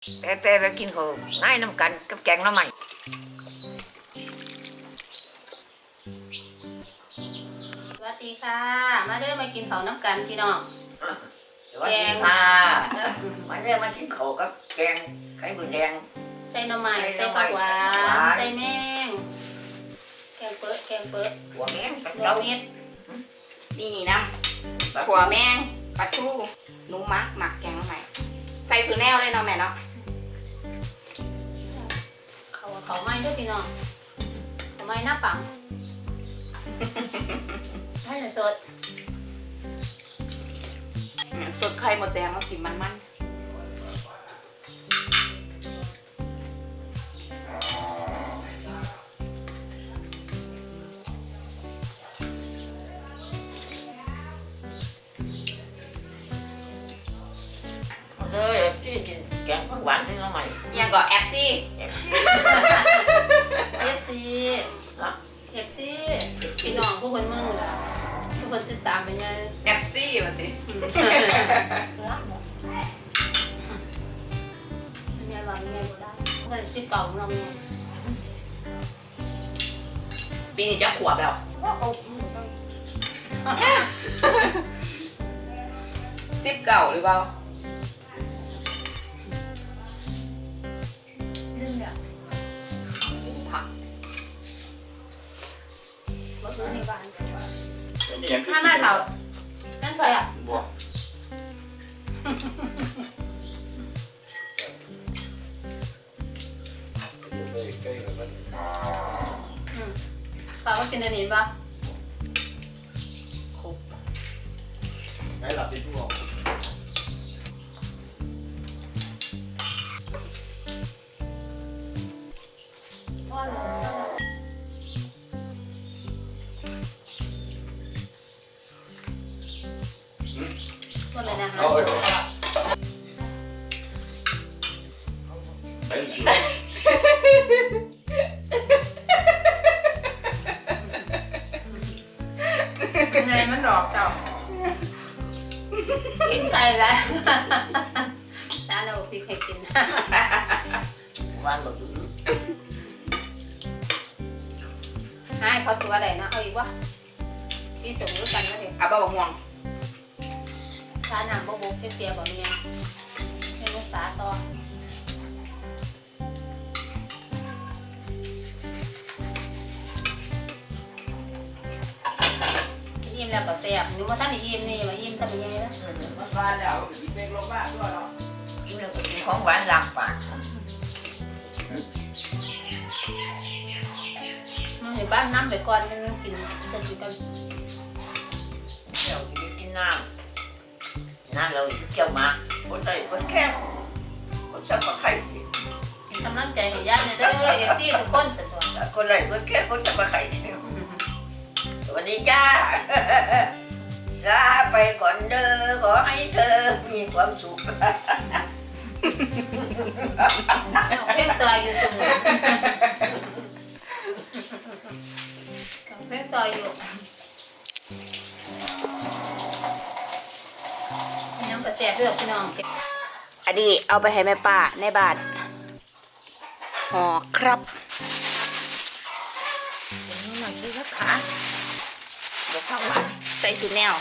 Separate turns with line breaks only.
แต่แต่ไปกินเขาวง่ายน้ำกันกับแกงหน้ำใหม่
สวัสดีค่ะ มาเด้อมากินข้าวน้ำกันพี่น้อง
สวัสดีค่ะมาเรียมากินเขาวกับแกงไข่บุญแดง
ใส่หน่อไม้
ใส่
ใส่
หน่อไม้
ผักหวา
หวาน น
ใส่แมงแกงเปิ้ลแกงเปิ้ล
หัวแมงกับ
หัว
เจ้า
เม็ด
นี่นี่นะขัวแมงปลาทูหนูมักหมักแกงใหม่ ใส่สูแนวเลยเนาะแม่เนาะ
ด้วยพี่น้องเขาไม้หน้าปังให้หน่อยสด
สดไข่หมดแดงมาสิมันมัน
เอาเลยซี่กินแกงผักหวานใส่หน้ำใหม่
ๆยังก็แอปซี่
เอฟซีเอฟซีพี่น้องพวกคนเมืองล่ะทุก คนติดตามไปไง
แอปซี่มาสิ
ไงว่าไงบ่ได้ก็เลยซื้อเก่าเราไง
ปีนี้จะขวบแล้วสิบเก่าหรือเปล่า
ยัง
ถ้ามาเฒ่านั่นแซ่บ
บ่
ฝากว่ากินอันนี้ป่ะ
ครบ
ให้หลับที่ทุกคน
ก็
ไง
มันดอกเจ้า
กินไก่แล้วร้านเราพริกให้กิน
หวานแบบอื้อ
ให้เขาตัวอะไรนะเอาอีกวะที่ส่งด้วยกันนะเด็ก
เอาบะบะม่วง
ร้านน้ำบะบกเปียกๆแบบนี้ให้ภาษาต่อ แล้วก็แซ่บนึกว่าท่านได้ยิ้มนี่มายิ้มทำยังไงนะ
มันบ้านแล้วเด็กลงบ้านด้วยเนาะ
กินแล้วก็กินของหวานล้างปาก
มันเห็นบ้านน้ำไปก่อนมันกินเสร็จกัน
เดี๋ยวกินกินน้ำน้ำเราอีกเกี่ยวหมากคนใดคนแคบคนสับปะไข่สิ
กำลังใจให้ญาติเด้อเอฟซีทุกคนสะดวก
คนใดคนแคบคนสับปะไข่สวัสดีจ้า ลาไปก่อนเด้อขอให้เธอมีความสุข
เพลงตัวอยู่เสมอเพลงตัวอยู่ยังกระแสเรื่องพี่น้อง
อันนี้เอาไปให้แม่ป้าในบ้านห่อครับ
หน่อยคือขา เดี๋ยวข้ามา
ใส่สูแนว